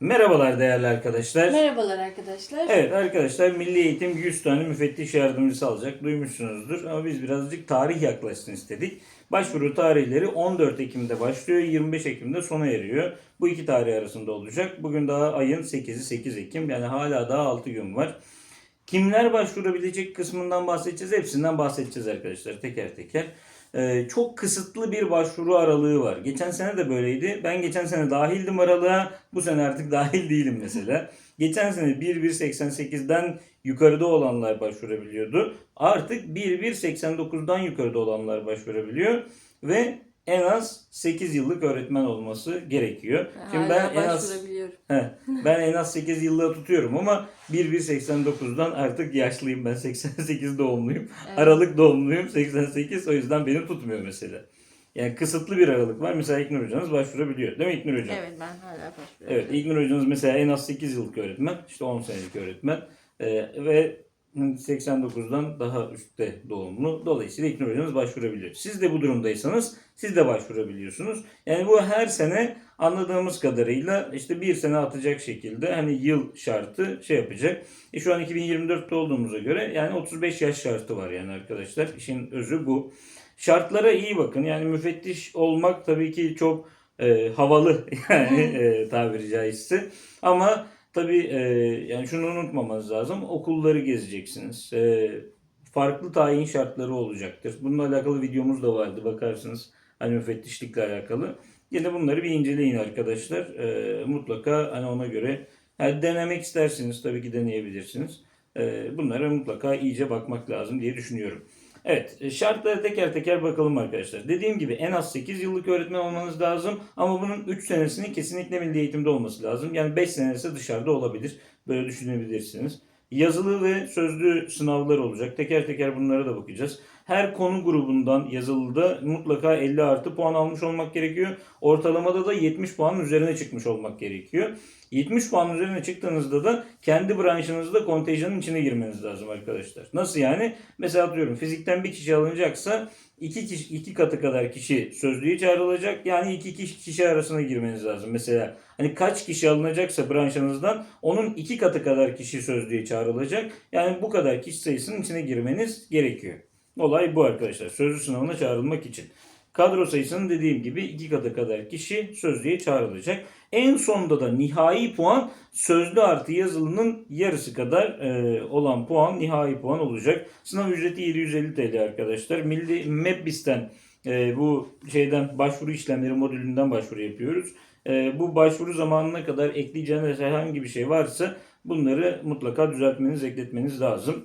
Merhabalar değerli arkadaşlar. Merhabalar arkadaşlar. Evet arkadaşlar Milli Eğitim 100 tane müfettiş yardımcısı alacak. Duymuşsunuzdur ama biz birazcık tarih yaklaşsın istedik. Başvuru tarihleri 14 Ekim'de başlıyor, 25 Ekim'de sona eriyor. Bu iki tarih arasında olacak. Bugün daha ayın 8'i 8 Ekim yani hala daha 6 gün var. Kimler başvurabilecek kısmından bahsedeceğiz. Hepsinden bahsedeceğiz arkadaşlar teker teker. Ee, çok kısıtlı bir başvuru aralığı var. Geçen sene de böyleydi. Ben geçen sene dahildim aralığa. Bu sene artık dahil değilim mesela. Geçen sene 1.188'den yukarıda olanlar başvurabiliyordu. Artık 1.189'dan yukarıda olanlar başvurabiliyor. Ve en az 8 yıllık öğretmen olması gerekiyor. Şimdi ben en az. He, ben en az 8 yıllığa tutuyorum ama 1.189'dan artık yaşlıyım ben 88 doğumluyum. Evet. Aralık doğumluyum 88 o yüzden beni tutmuyor mesela. Yani kısıtlı bir aralık var. Mesela İknur hocanız başvurabiliyor. Değil mi İknur hocam? Evet ben hala başvuruyorum. Evet İlknur hocanız mesela en az 8 yıllık öğretmen. işte 10 senelik öğretmen. Ee, ve 89'dan daha üstte doğumlu. Dolayısıyla İlknur hocanız başvurabiliyor. Siz de bu durumdaysanız siz de başvurabiliyorsunuz. Yani bu her sene anladığımız kadarıyla işte bir sene atacak şekilde hani yıl şartı şey yapacak. E şu an 2024'te olduğumuza göre yani 35 yaş şartı var yani arkadaşlar. İşin özü bu. Şartlara iyi bakın. Yani müfettiş olmak tabii ki çok e, havalı yani e, tabiri caizse. Ama tabii e, yani şunu unutmamanız lazım. Okulları gezeceksiniz. E, farklı tayin şartları olacaktır. Bununla alakalı videomuz da vardı bakarsınız. Hani müfettişlikle alakalı. Yine bunları bir inceleyin arkadaşlar. E, mutlaka hani ona göre yani denemek isterseniz tabii ki deneyebilirsiniz. E, bunlara mutlaka iyice bakmak lazım diye düşünüyorum. Evet e, şartlara teker teker bakalım arkadaşlar. Dediğim gibi en az 8 yıllık öğretmen olmanız lazım ama bunun 3 senesinin kesinlikle milli eğitimde olması lazım. Yani 5 senesi dışarıda olabilir. Böyle düşünebilirsiniz. Yazılı ve sözlü sınavlar olacak. Teker teker bunlara da bakacağız. Her konu grubundan yazılıda mutlaka 50 artı puan almış olmak gerekiyor. Ortalamada da 70 puanın üzerine çıkmış olmak gerekiyor. 70 puan üzerine çıktığınızda da kendi branşınızda kontenjanın içine girmeniz lazım arkadaşlar. Nasıl yani? Mesela atıyorum fizikten bir kişi alınacaksa iki, kişi, iki katı kadar kişi sözlüğe çağrılacak. Yani iki kişi, kişi arasına girmeniz lazım. Mesela hani kaç kişi alınacaksa branşınızdan onun iki katı kadar kişi sözlüğe çağrılacak. Yani bu kadar kişi sayısının içine girmeniz gerekiyor. Olay bu arkadaşlar. Sözlü sınavına çağrılmak için. Kadro sayısının dediğim gibi iki katı kadar kişi sözlüğe çağrılacak. En sonda da nihai puan sözlü artı yazılının yarısı kadar e, olan puan nihai puan olacak. Sınav ücreti 750 TL arkadaşlar. Milli MEBBİS'ten e, bu şeyden başvuru işlemleri modülünden başvuru yapıyoruz. E, bu başvuru zamanına kadar ekleyeceğiniz herhangi bir şey varsa bunları mutlaka düzeltmeniz, ekletmeniz lazım.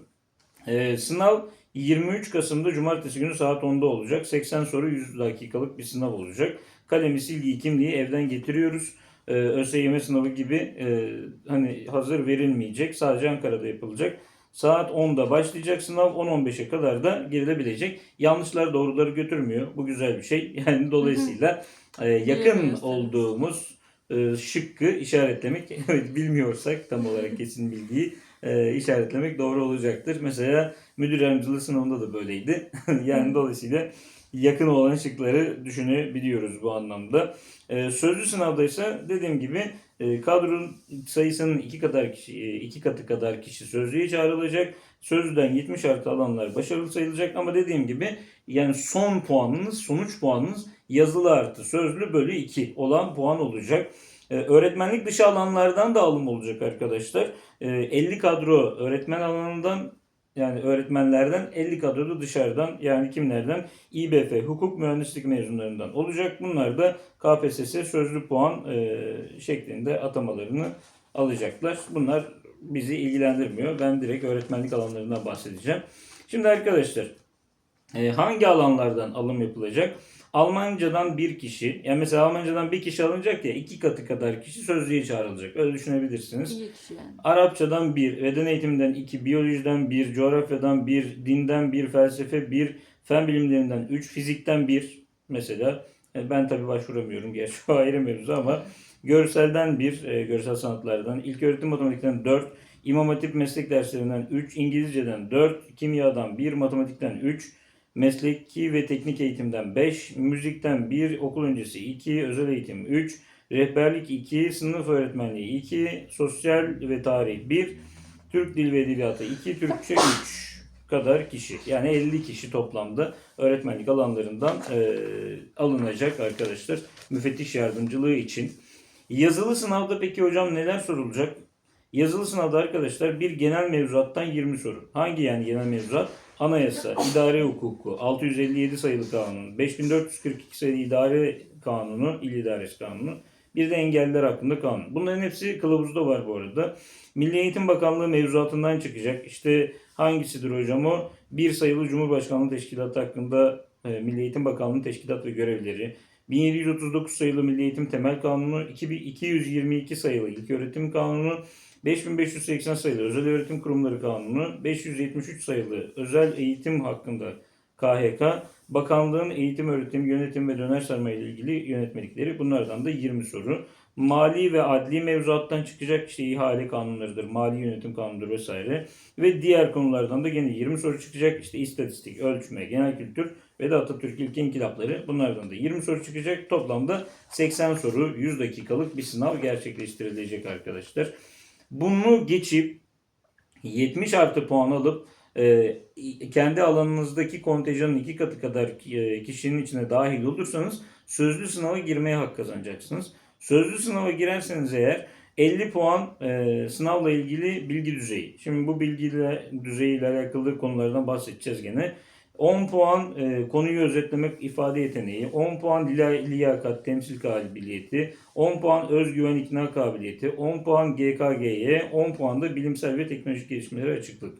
E, sınav 23 Kasım'da Cumartesi günü saat 10'da olacak. 80 soru 100 dakikalık bir sınav olacak. Kalemi, silgiyi, kimliği evden getiriyoruz. Ee, ÖSYM sınavı gibi e, hani hazır verilmeyecek. Sadece Ankara'da yapılacak. Saat 10'da başlayacak sınav 10-15'e kadar da girilebilecek. Yanlışlar doğruları götürmüyor. Bu güzel bir şey. Yani dolayısıyla e, yakın olduğumuz e, şıkkı işaretlemek evet bilmiyorsak tam olarak kesin bilgiyi e, işaretlemek doğru olacaktır. Mesela müdür yardımcılığı sınavında da böyleydi. yani dolayısıyla yakın olan şıkları düşünebiliyoruz bu anlamda. E, sözlü sınavda ise dediğim gibi kadronun sayısının iki kadar kişi, e, iki katı kadar kişi sözlüğe çağrılacak. Sözlüden 70 artı alanlar başarılı sayılacak ama dediğim gibi yani son puanınız, sonuç puanınız yazılı artı sözlü bölü 2 olan puan olacak. Ee, öğretmenlik dışı alanlardan da alım olacak arkadaşlar. Ee, 50 kadro öğretmen alanından yani öğretmenlerden 50 kadro da dışarıdan yani kimlerden? İBF, hukuk mühendislik mezunlarından olacak. Bunlar da KPSS sözlü puan e, şeklinde atamalarını alacaklar. Bunlar bizi ilgilendirmiyor. Ben direkt öğretmenlik alanlarından bahsedeceğim. Şimdi arkadaşlar e, hangi alanlardan alım yapılacak? Almancadan bir kişi, yani mesela Almancadan bir kişi alınacak ya iki katı kadar kişi sözlüğe çağrılacak. Öyle düşünebilirsiniz. İyi kişi yani. Arapçadan bir, beden eğitiminden iki, biyolojiden bir, coğrafyadan bir, dinden bir, felsefe bir, fen bilimlerinden üç, fizikten bir mesela. E, Ben tabii başvuramıyorum gerçi o ayrı mevzu ama görselden bir, e, görsel sanatlardan, ilk öğretim matematikten dört, İmam Hatip meslek derslerinden 3, İngilizceden 4, kimyadan 1, matematikten 3, mesleki ve teknik eğitimden 5, müzikten 1, okul öncesi 2, özel eğitim 3, Rehberlik 2, sınıf öğretmenliği 2, sosyal ve tarih 1, Türk Dil ve Edebiyatı 2, Türkçe 3 kadar kişi. Yani 50 kişi toplamda öğretmenlik alanlarından e, alınacak arkadaşlar müfettiş yardımcılığı için. Yazılı sınavda peki hocam neler sorulacak? Yazılı sınavda arkadaşlar bir genel mevzuattan 20 soru. Hangi yani genel mevzuat? Anayasa, idare hukuku, 657 sayılı kanun, 5442 sayılı idare kanunu, il idaresi kanunu, bir de engelliler hakkında kanun. Bunların hepsi kılavuzda var bu arada. Milli Eğitim Bakanlığı mevzuatından çıkacak. İşte hangisidir hocam o? Bir sayılı Cumhurbaşkanlığı Teşkilatı hakkında e, Milli Eğitim Bakanlığı teşkilat ve görevleri. 1739 sayılı Milli Eğitim Temel Kanunu, 2222 sayılı İlköğretim Kanunu, 5580 sayılı Özel Öğretim Kurumları Kanunu, 573 sayılı Özel Eğitim hakkında KHK, Bakanlığın eğitim, öğretim, yönetim ve döner sermaye ile ilgili yönetmelikleri bunlardan da 20 soru. Mali ve adli mevzuattan çıkacak işte ihale kanunlarıdır, mali yönetim kanunudur vesaire. Ve diğer konulardan da gene 20 soru çıkacak. İşte istatistik, ölçme, genel kültür ve de Atatürk ilk inkılapları bunlardan da 20 soru çıkacak. Toplamda 80 soru 100 dakikalık bir sınav gerçekleştirilecek arkadaşlar. Bunu geçip 70 artı puan alıp e, kendi alanınızdaki kontenjanın iki katı kadar e, kişinin içine dahil olursanız sözlü sınava girmeye hak kazanacaksınız. Sözlü sınava girerseniz eğer 50 puan e, sınavla ilgili bilgi düzeyi. Şimdi bu bilgiyle düzeyiyle alakalı konulardan bahsedeceğiz gene. 10 puan e, konuyu özetlemek ifade yeteneği, 10 puan liyakat temsil kabiliyeti, 10 puan özgüven ikna kabiliyeti, 10 puan GKG'ye, 10 puan da bilimsel ve teknolojik gelişmelere açıklık.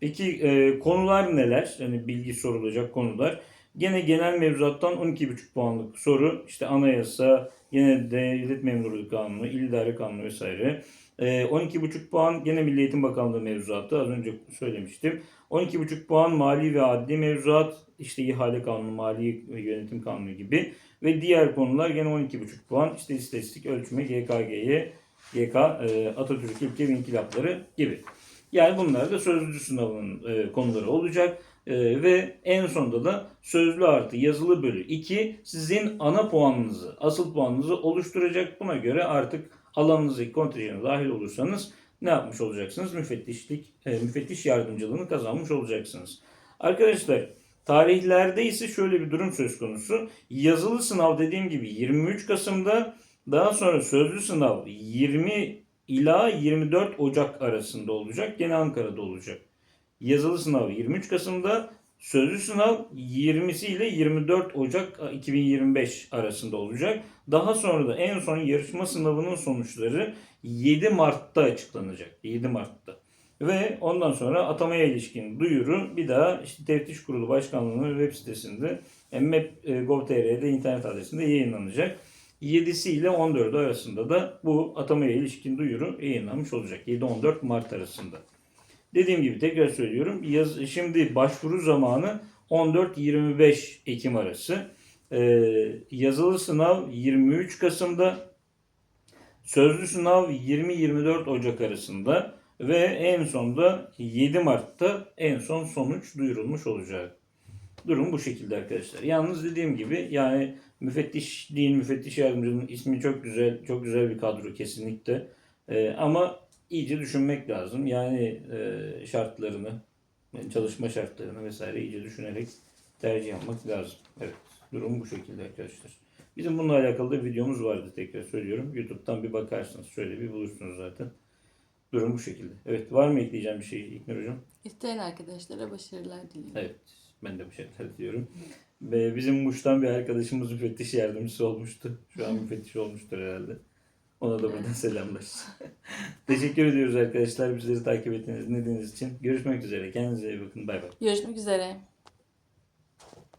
Peki e, konular neler? Yani bilgi sorulacak konular. Gene genel mevzuattan 12,5 puanlık soru. İşte anayasa, yine devlet memurluğu kanunu, il idare kanunu vesaire. E, 12,5 puan gene Milli Eğitim Bakanlığı mevzuatı az önce söylemiştim. 12,5 puan mali ve adli mevzuat, işte ihale kanunu, mali ve yönetim kanunu gibi. Ve diğer konular gene 12,5 puan. İşte istatistik, ölçme, GKG'ye, GK, e, Atatürk ilke ve inkılapları gibi. Yani bunlar da sözlü sınavının e, konuları olacak. E, ve en sonunda da sözlü artı yazılı bölü 2 sizin ana puanınızı, asıl puanınızı oluşturacak. Buna göre artık alanınızdaki kontenjana dahil olursanız ne yapmış olacaksınız? Müfettişlik, e, müfettiş yardımcılığını kazanmış olacaksınız. Arkadaşlar tarihlerde ise şöyle bir durum söz konusu. Yazılı sınav dediğim gibi 23 Kasım'da daha sonra sözlü sınav 20 ila 24 Ocak arasında olacak. Gene Ankara'da olacak. Yazılı sınav 23 Kasım'da, sözlü sınav 20'si ile 24 Ocak 2025 arasında olacak. Daha sonra da en son yarışma sınavının sonuçları 7 Mart'ta açıklanacak. 7 Mart'ta. Ve ondan sonra atamaya ilişkin duyuru bir daha işte Teftiş Kurulu Başkanlığı'nın web sitesinde e, map.gov.tr'de internet adresinde yayınlanacak. 7'si ile 14'ü arasında da bu atamaya ilişkin duyuru yayınlanmış olacak. 7-14 Mart arasında. Dediğim gibi tekrar söylüyorum. Yaz, şimdi başvuru zamanı 14-25 Ekim arası. Ee, yazılı sınav 23 Kasım'da. Sözlü sınav 20-24 Ocak arasında. Ve en sonda 7 Mart'ta en son sonuç duyurulmuş olacak. Durum bu şekilde arkadaşlar. Yalnız dediğim gibi yani müfettiş değil müfettiş yardımcının ismi çok güzel. Çok güzel bir kadro kesinlikle. Ee, ama iyice düşünmek lazım. Yani e, şartlarını, çalışma şartlarını vesaire iyice düşünerek tercih yapmak lazım. Evet, durum bu şekilde arkadaşlar. Bizim bununla alakalı da videomuz vardı tekrar söylüyorum. YouTube'dan bir bakarsınız. Şöyle bir bulursunuz zaten. Durum bu şekilde. Evet, var mı ekleyeceğim bir şey İknur Hocam? İsteyen arkadaşlara başarılar diliyorum. Evet, ben de bu şeyler diyorum. Ve bizim Muş'tan bir arkadaşımız müfettiş yardımcısı olmuştu. Şu an müfettiş olmuştur herhalde. Ona da buradan selamlar. Teşekkür ediyoruz arkadaşlar bizleri takip ettiğiniz, dinlediğiniz için. Görüşmek üzere. Kendinize iyi bakın. Bay bay. Görüşmek üzere.